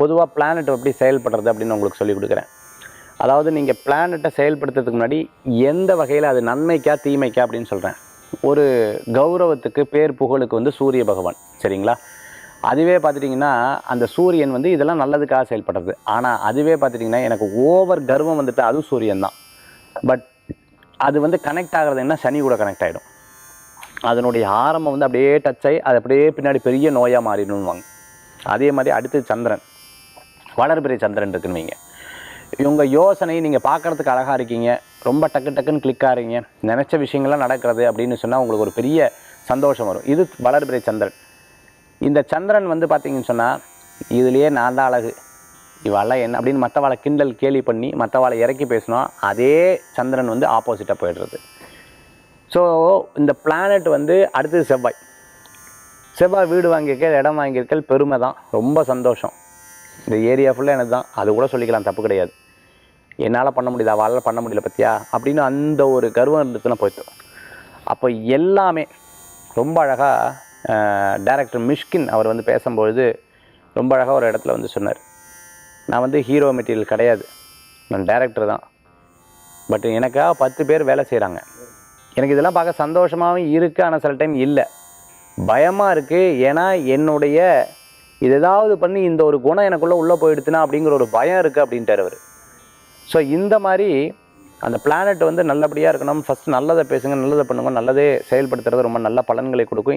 பொதுவாக பிளானட் எப்படி செயல்படுறது அப்படின்னு உங்களுக்கு சொல்லிக் கொடுக்குறேன். அதாவது நீங்கள் பிளானட்டை செயல்படுத்துறதுக்கு முன்னாடி எந்த வகையில் அது நன்மைக்கா தீமைக்கா அப்படின்னு சொல்கிறேன் ஒரு கௌரவத்துக்கு பேர் புகழுக்கு வந்து சூரிய பகவான் சரிங்களா? அதுவே பார்த்துட்டிங்கன்னா அந்த சூரியன் வந்து இதெல்லாம் நல்லதுக்காக செயல்படுறது. ஆனால் அதுவே பார்த்துட்டிங்கன்னா எனக்கு ஓவர் கர்வம் வந்துட்டு அதுவும் சூரியன் தான். பட் அது வந்து கனெக்ட் ஆகிறது என்ன? சனி கூட கனெக்ட் ஆகிடும் அதனுடைய ஆரம்பம் வந்து அப்படியே டச் ஆகி அது அப்படியே பின்னாடி பெரிய நோயாக மாறிடணும்வாங்க அதே மாதிரி அடுத்து சந்திரன். வளர்பிறை சந்திரன் இருக்குன்னு வைங்க. இவங்க யோசனை நீங்கள் பார்க்குறதுக்கு அழகாக இருக்கீங்க. ரொம்ப டக்கு டக்குன்னு கிளிக் ஆகிறீங்க நினச்ச விஷயங்கள்லாம் நடக்கிறது அப்படின்னு சொன்னால் உங்களுக்கு ஒரு பெரிய சந்தோஷம் வரும். இது வளர்பிறை சந்திரன். இந்த சந்திரன் வந்து பார்த்தீங்கன்னு சொன்னால் இதுலேயே நான் தான் அழகு. இவாளெல்லாம் என்ன அப்படின்னு மற்றவாளை கிண்டல் கேலி பண்ணி மற்றவாளை இறக்கி பேசினோம் அதே சந்திரன் வந்து ஆப்போசிட்டாக போயிடுறது. ஸோ இந்த பிளானட் வந்து அடுத்தது செவ்வாய். செவ்வாய் வீடு வாங்கியிருக்க இடம் வாங்கியிருக்க பெருமை தான் ரொம்ப சந்தோஷம். இந்த ஏரியா ஃபுல்லாக எனக்கு தான். அது கூட சொல்லிக்கலாம் தப்பு கிடையாது. என்னால் பண்ண முடியுது அவளால் பண்ண முடியல பற்றியா அப்படின்னு அந்த ஒரு கர்வம் இருந்துச்சுன்னா போயிட்டு. அப்போ எல்லாமே ரொம்ப அழகாக டேரக்டர் மிஷ்கின் அவர் வந்து பேசும்பொழுது ரொம்ப அழகாக ஒரு இடத்துல வந்து சொன்னார். நான் வந்து ஹீரோ மெட்டீரியல் கிடையாது. நான் டேரக்டர் தான். பட் எனக்காக பத்து பேர் வேலை செய்கிறாங்க எனக்கு இதெல்லாம் பார்க்க சந்தோஷமாகவும் இருக்குது ஆனால் சில டைம் இல்லை. பயமாக இருக்குது ஏன்னா என்னுடைய இது ஏதாவது பண்ணி இந்த ஒரு குணம் எனக்குள்ளே உள்ளே போயிடுச்சுன்னா அப்படிங்கிற ஒரு பயம் இருக்குது அப்படின்ட்டார் அவர். ஸோ இந்த மாதிரி அந்த பிளானட் வந்து நல்லபடியாக இருக்கணும். ஃபஸ்ட் நல்லதை பேசுங்க நல்லதை பண்ணுங்க. நல்லதே செயல்படுத்துறது ரொம்ப நல்ல பலன்களை கொடுக்கும்.